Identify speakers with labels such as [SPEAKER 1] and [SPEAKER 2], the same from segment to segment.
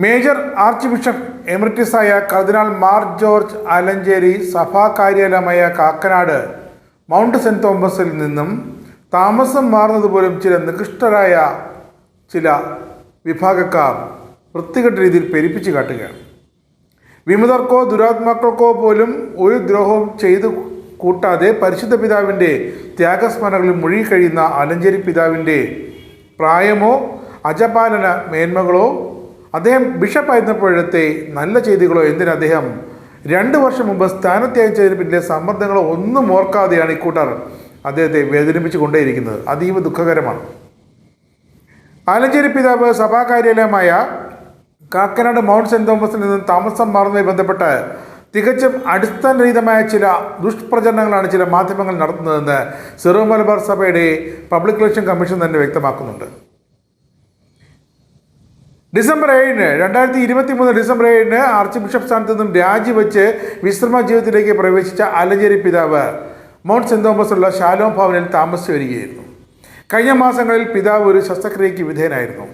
[SPEAKER 1] Major archbishop എമിറിറ്റസായ കർദിനാൾ Mar George Alencherry സഭാ കാര്യാലയമായ കാക്കനാട് മൗണ്ട് സെന്റ് തോമസിൽ നിന്നും താമസം മാറുന്നതുപോലും ചില നികൃഷ്ടരായ ചില വിഭാഗക്കാർ വൃത്തികെട്ട രീതിയിൽ പെരുപ്പിച്ച് കാട്ടുകയാണ്. വിമതർക്കോ ദുരാത്മാക്കൾക്കോ പോലും ഒരു ദ്രോഹവും ചെയ്തു കൂട്ടാതെ പരിശുദ്ധ പിതാവിന്റെ ത്യാഗസ്മരണകളിൽ മുഴുകി കഴിയുന്ന ആലഞ്ചേരി പിതാവിന്റെ പ്രായമോ അജപാലന മേന്മകളോ അദ്ദേഹം ബിഷപ്പായിരുന്നപ്പോഴത്തെ നല്ല ചെയ്തികളോ എന്തിന് അദ്ദേഹം രണ്ട് വർഷം മുമ്പ് സ്ഥാനത്യാഗം ചെയ്തതിന് പിന്നിലെ സമ്മർദ്ദങ്ങളോ ഒന്നും ഓർക്കാതെയാണ് ഇക്കൂട്ടർ അദ്ദേഹത്തെ വേദനിപ്പിച്ചു കൊണ്ടേയിരിക്കുന്നത് അതീവ ദുഃഖകരമാണ്. ആലഞ്ചേരി പിതാവ് സഭാ കാര്യാലയമായ കാക്കനാട് മൗണ്ട് സെന്റ് തോമസിൽ നിന്നും താമസം മാറുന്നതുമായി ബന്ധപ്പെട്ട് തികച്ചും അടിസ്ഥാനരഹിതമായ ചില ദുഷ്പ്രചരണങ്ങളാണ് ചില മാധ്യമങ്ങൾ നടത്തുന്നതെന്ന് സിറോ മലബാർ സഭയുടെ പബ്ലിക് റിലേഷൻ കമ്മീഷൻ തന്നെ വ്യക്തമാക്കുന്നുണ്ട്. ഡിസംബർ ഏഴിന് രണ്ടായിരത്തി ഇരുപത്തി മൂന്ന് ഡിസംബർ ഏഴിന് ആർച്ച് ബിഷപ്പ് സ്ഥാനത്ത് നിന്നും രാജിവെച്ച് വിശ്രമ ജീവിതത്തിലേക്ക് പ്രവേശിച്ച അലഞ്ചേരി പിതാവ് മൗണ്ട് സെന്റ് തോമസുള്ള ഷാലോം ഭവനിൽ താമസിച്ചു വരികയായിരുന്നു. കഴിഞ്ഞ മാസങ്ങളിൽ പിതാവ് ഒരു ശസ്ത്രക്രിയയ്ക്ക് വിധേയനായിരുന്നു.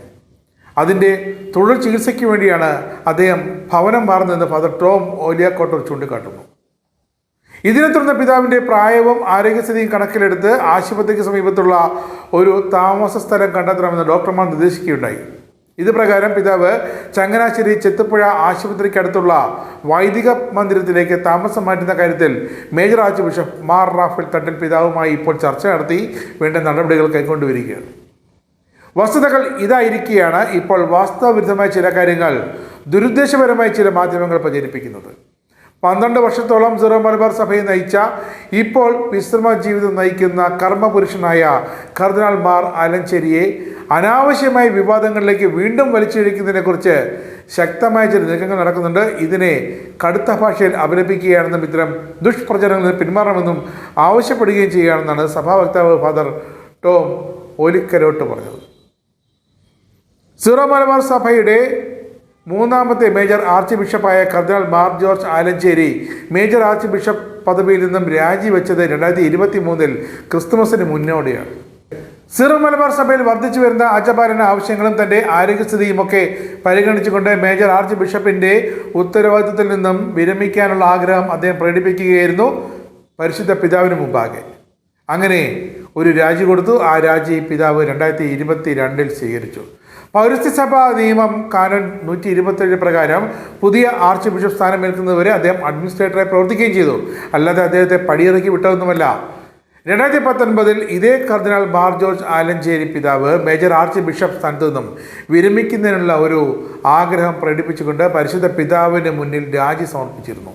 [SPEAKER 1] അതിന്റെ തുടർ ചികിത്സയ്ക്ക് വേണ്ടിയാണ് അദ്ദേഹം ഭവനം മാറുന്നതെന്ന് ഫാദർ ടോം ഓലിയാക്കോട്ടർ ചൂണ്ടിക്കാട്ടുന്നു. ഇതിനെ തുടർന്ന് പിതാവിന്റെ പ്രായവും ആരോഗ്യസ്ഥിതിയും കണക്കിലെടുത്ത് ആശുപത്രിക്ക് സമീപത്തുള്ള ഒരു താമസ സ്ഥലം കണ്ടെത്തണമെന്ന് ഡോക്ടർമാർ നിർദ്ദേശിക്കുകയുണ്ടായി. ഇത് പ്രകാരം പിതാവ് ചങ്ങനാശ്ശേരി ചെത്തുപുഴ ആശുപത്രിക്കടുത്തുള്ള വൈദിക മന്ദിരത്തിലേക്ക് താമസം മാറ്റുന്ന കാര്യത്തിൽ major archbishop Mar Raphael Thattil പിതാവുമായി ഇപ്പോൾ ചർച്ച നടത്തി വേണ്ട നടപടികൾ കൈക്കൊണ്ടുവരികയാണ്. വസ്തുതകൾ ഇതായിരിക്കെയാണ് ഇപ്പോൾ വാസ്തവവിരുദ്ധമായ ചില കാര്യങ്ങൾ ദുരുദ്ദേശപരമായ ചില മാധ്യമങ്ങൾ പ്രചരിപ്പിക്കുന്നത്. പന്ത്രണ്ട് വർഷത്തോളം സിറോ മലബാർ സഭയെ നയിച്ച ഇപ്പോൾ വിശ്രമ ജീവിതം നയിക്കുന്ന കർമ്മപുരുഷനായ കർദിനാൾ മാർ ആലഞ്ചേരിയെ അനാവശ്യമായ വിവാദങ്ങളിലേക്ക് വീണ്ടും വലിച്ചിഴക്കുന്നതിനെക്കുറിച്ച് ശക്തമായ ചില നീക്കങ്ങൾ നടക്കുന്നുണ്ട്. ഇതിനെ കടുത്ത ഭാഷയിൽ അപലപിക്കുകയാണെന്നും ഇത്തരം ദുഷ്പ്രചരണങ്ങളിൽ പിന്മാറണമെന്നും ആവശ്യപ്പെടുകയും ചെയ്യുകയാണെന്നാണ് സഭാ വക്താവ് ഫാദർ ടോം ഒലിക്കരോട്ട് പറഞ്ഞത്. സിറോ മലബാർ സഭയുടെ മൂന്നാമത്തെ മേജർ ആർച്ച് ബിഷപ്പായ കർദിനാൾ Mar George Alencherry major archbishop പദവിയിൽ നിന്നും രാജിവെച്ചത് രണ്ടായിരത്തി ഇരുപത്തി മൂന്നിൽ ക്രിസ്തുമസിന് മുന്നോടിയാണ്. സിറോ മലബാർ സഭയിൽ വർദ്ധിച്ചു വരുന്ന അജപാലന ആവശ്യങ്ങളും തന്റെ ആരോഗ്യസ്ഥിതിയും ഒക്കെ പരിഗണിച്ചുകൊണ്ട് മേജർ ആർച്ച് ബിഷപ്പിന്റെ ഉത്തരവാദിത്വത്തിൽ നിന്നും വിരമിക്കാനുള്ള ആഗ്രഹം അദ്ദേഹം പ്രകടിപ്പിക്കുകയായിരുന്നു. പരിശുദ്ധ പിതാവിന് മുമ്പാകെ. അങ്ങനെ ഒരു രാജി കൊടുത്തു. ആ രാജി പിതാവ് രണ്ടായിരത്തി ഇരുപത്തി രണ്ടിൽ സ്വീകരിച്ചു. പൗരസ്ത്യസഭ നിയമം കാനൻ നൂറ്റി ഇരുപത്തേഴ് പ്രകാരം പുതിയ ആർച്ച് ബിഷപ്പ് സ്ഥാനമേൽക്കുന്നതുവരെ അദ്ദേഹം അഡ്മിനിസ്ട്രേറ്ററായി പ്രവർത്തിക്കുകയും ചെയ്തു. അല്ലാതെ അദ്ദേഹത്തെ പടിയിറക്കി വിട്ടതൊന്നുമല്ല. രണ്ടായിരത്തി പത്തൊൻപതിൽ ഇതേ കർദിനാൾ ബാർ ജോർജ് ആലഞ്ചേരി പിതാവ് മേജർ ആർച്ച് ബിഷപ്പ് സ്ഥാനത്ത് നിന്നും വിരമിക്കുന്നതിനുള്ള ഒരു ആഗ്രഹം പ്രകടിപ്പിച്ചുകൊണ്ട് പരിശുദ്ധ പിതാവിന് മുന്നിൽ രാജി സമർപ്പിച്ചിരുന്നു.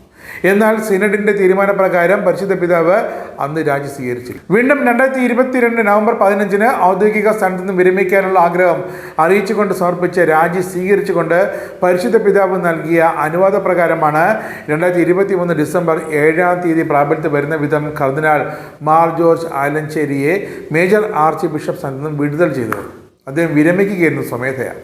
[SPEAKER 1] എന്നാൽ സിനഡിന്റെ തീരുമാനപ്രകാരം പരിശുദ്ധ പിതാവ് അന്ന് രാജി സ്വീകരിച്ചു വീണ്ടും രണ്ടായിരത്തി ഇരുപത്തിരണ്ട് നവംബർ പതിനഞ്ചിന് ഔദ്യോഗിക സ്ഥാനത്ത് നിന്ന് വിരമിക്കാനുള്ള ആഗ്രഹം അറിയിച്ചുകൊണ്ട് സമർപ്പിച്ച രാജി സ്വീകരിച്ചുകൊണ്ട് പരിശുദ്ധ പിതാവ് നൽകിയ അനുവാദ പ്രകാരമാണ് രണ്ടായിരത്തി ഇരുപത്തി മൂന്ന് ഡിസംബർ ഏഴാം തീയതി പ്രാബല്യത്തിൽ വരുന്ന വിധം കർദിനാൾ മാർ ജോർജ് ആലഞ്ചേരിയെ മേജർ ആർച്ച് ബിഷപ്പ് സ്ഥാനത്ത് നിന്നും വിടുതൽ ചെയ്തത്. അദ്ദേഹം വിരമിക്കുകയായിരുന്നു സ്വമേധയാണ്